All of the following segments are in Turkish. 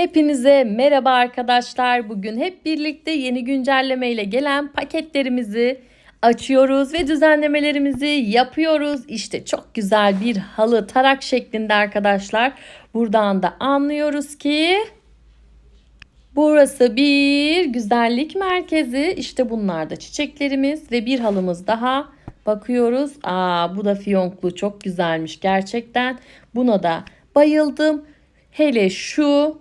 Hepinize merhaba arkadaşlar. Bugün hep birlikte yeni güncelleme ile gelen paketlerimizi açıyoruz ve düzenlemelerimizi yapıyoruz. İşte çok güzel bir halı tarak şeklinde arkadaşlar. Buradan da anlıyoruz ki burası bir güzellik merkezi. İşte bunlar da çiçeklerimiz ve bir halımız daha. Bakıyoruz. Aa bu da fiyonklu çok güzelmiş gerçekten. Buna da bayıldım. Hele şu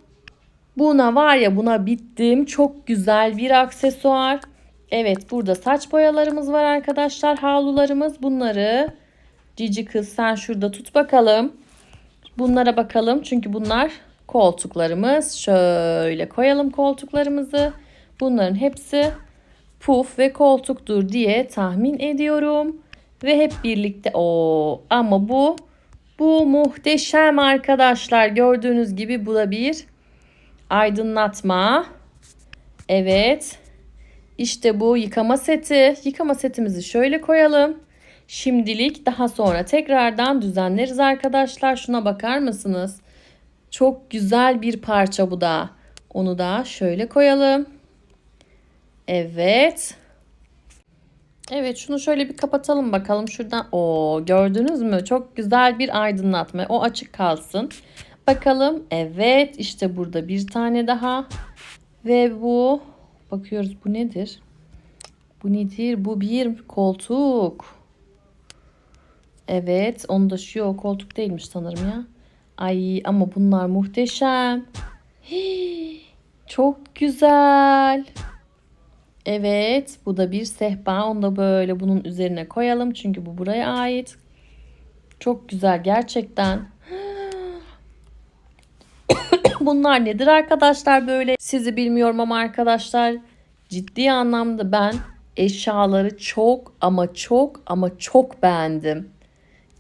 buna var ya buna bittim. Çok güzel bir aksesuar. Evet burada saç boyalarımız var arkadaşlar. Havlularımız bunları. Cici kız sen şurada tut bakalım. Bunlara bakalım. Çünkü bunlar koltuklarımız. Şöyle koyalım koltuklarımızı. Bunların hepsi puf ve koltuktur diye tahmin ediyorum. Ve hep birlikte o ama bu bu muhteşem arkadaşlar. Gördüğünüz gibi bu da bir aydınlatma. Evet. İşte bu yıkama seti. Yıkama setimizi şöyle koyalım. Şimdilik daha sonra tekrardan düzenleriz arkadaşlar. Şuna bakar mısınız? Çok güzel bir parça bu da. Onu da şöyle koyalım. Evet. Evet şunu şöyle bir kapatalım bakalım şuradan. O gördünüz mü? Çok güzel bir aydınlatma. O açık kalsın. Bakalım. Evet işte burada bir tane daha. Ve bu bakıyoruz bu nedir? Bu nedir? Bu bir koltuk. Evet onu da şu o koltuk değilmiş sanırım ya. Ay ama bunlar muhteşem. Hii, çok güzel. Evet bu da bir sehpa. Onu da böyle bunun üzerine koyalım. Çünkü bu buraya ait. Çok güzel gerçekten. Bunlar nedir arkadaşlar böyle? Sizi bilmiyorum ama arkadaşlar ciddi anlamda ben eşyaları çok ama çok ama çok beğendim.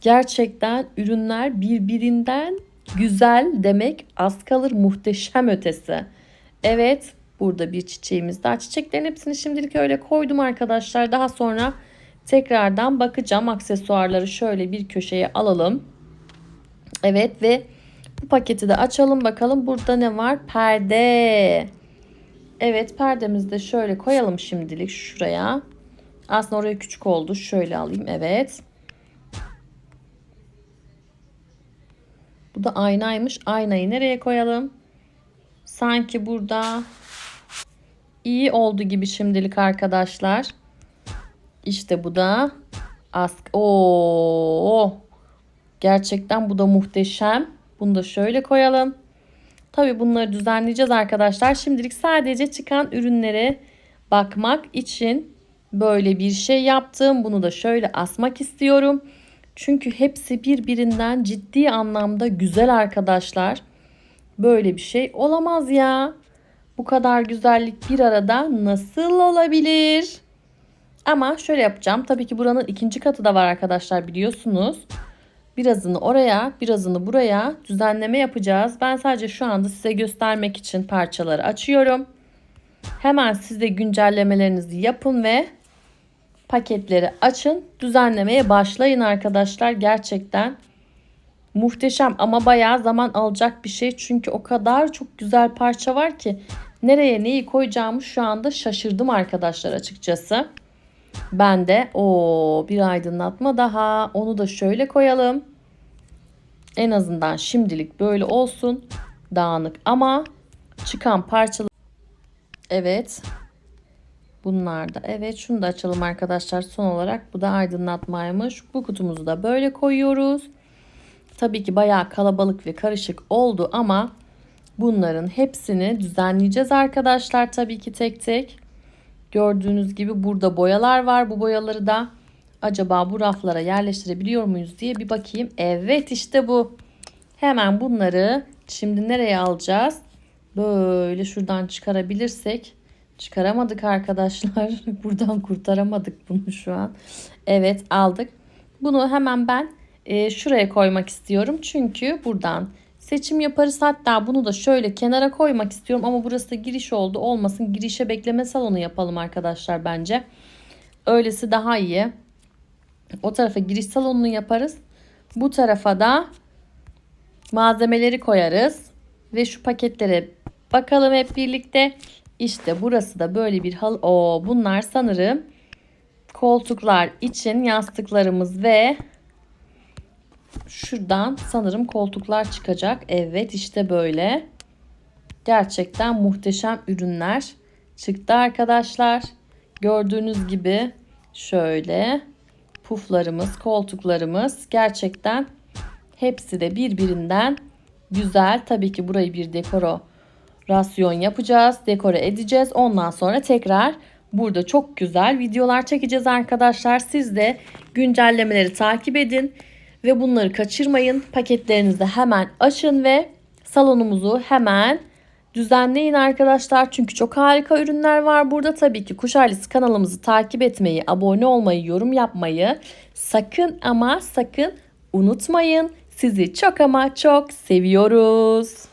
Gerçekten ürünler birbirinden güzel demek az kalır muhteşem ötesi. Evet burada bir çiçeğimiz daha. Çiçeklerin hepsini şimdilik öyle koydum arkadaşlar. Daha sonra tekrardan bakacağım. Aksesuarları şöyle bir köşeye alalım. Evet ve bu paketi de açalım bakalım burada ne var? Perde. Evet perdemizi de şöyle koyalım şimdilik şuraya. Aslında oraya küçük oldu. Şöyle alayım. Evet. Bu da aynaymış. Aynayı nereye koyalım? Sanki burada iyi oldu gibi şimdilik arkadaşlar. İşte bu da ask. Oo! Gerçekten bu da muhteşem. Bunu da şöyle koyalım. Tabi bunları düzenleyeceğiz arkadaşlar. Şimdilik sadece çıkan ürünlere bakmak için böyle bir şey yaptım. Bunu da şöyle asmak istiyorum. Çünkü hepsi birbirinden ciddi anlamda güzel arkadaşlar. Böyle bir şey olamaz ya. Bu kadar güzellik bir arada nasıl olabilir? Ama şöyle yapacağım. Tabii ki buranın ikinci katı da var arkadaşlar biliyorsunuz. Birazını oraya, birazını buraya düzenleme yapacağız. Ben sadece şu anda size göstermek için parçaları açıyorum. Hemen siz de güncellemelerinizi yapın ve paketleri açın. Düzenlemeye başlayın arkadaşlar. Gerçekten muhteşem ama bayağı zaman alacak bir şey. Çünkü o kadar çok güzel parça var ki nereye neyi koyacağımı şu anda şaşırdım arkadaşlar açıkçası. Ben de o bir aydınlatma daha. Onu da şöyle koyalım. En azından şimdilik böyle olsun. Dağınık ama çıkan parçalar. Evet. Bunlar da. Evet şunu da açalım arkadaşlar. Son olarak bu da aydınlatmaymış. Bu kutumuzu da böyle koyuyoruz. Tabii ki bayağı kalabalık ve karışık oldu ama bunların hepsini düzenleyeceğiz arkadaşlar. Tabii ki tek tek. Gördüğünüz gibi burada boyalar var. Bu boyaları da acaba bu raflara yerleştirebiliyor muyuz diye bir bakayım. Evet işte bu. Hemen bunları şimdi nereye alacağız? Böyle şuradan çıkarabilirsek. Çıkaramadık arkadaşlar. Buradan kurtaramadık bunu şu an. Evet aldık. Bunu hemen ben e, şuraya koymak istiyorum. Çünkü buradan seçim yaparız. Hatta bunu da şöyle kenara koymak istiyorum. Ama burası da giriş oldu. Olmasın girişe bekleme salonu yapalım arkadaşlar bence. Öylesi daha iyi. O tarafa giriş salonunu yaparız. Bu tarafa da malzemeleri koyarız. Ve şu paketlere bakalım hep birlikte. İşte burası da böyle bir halı. Oo, bunlar sanırım koltuklar için yastıklarımız ve şuradan sanırım koltuklar çıkacak. Evet işte böyle. Gerçekten muhteşem ürünler çıktı arkadaşlar. Gördüğünüz gibi şöyle puflarımız, koltuklarımız gerçekten hepsi de birbirinden güzel. Tabii ki burayı bir dekorasyon yapacağız, dekore edeceğiz. Ondan sonra tekrar burada çok güzel videolar çekeceğiz arkadaşlar. Siz de güncellemeleri takip edin ve bunları kaçırmayın. Paketlerinizi hemen açın ve salonumuzu hemen düzenleyin arkadaşlar. Çünkü çok harika ürünler var burada. Tabii ki Kuş kanalımızı takip etmeyi, abone olmayı, yorum yapmayı sakın ama sakın unutmayın. Sizi çok ama çok seviyoruz.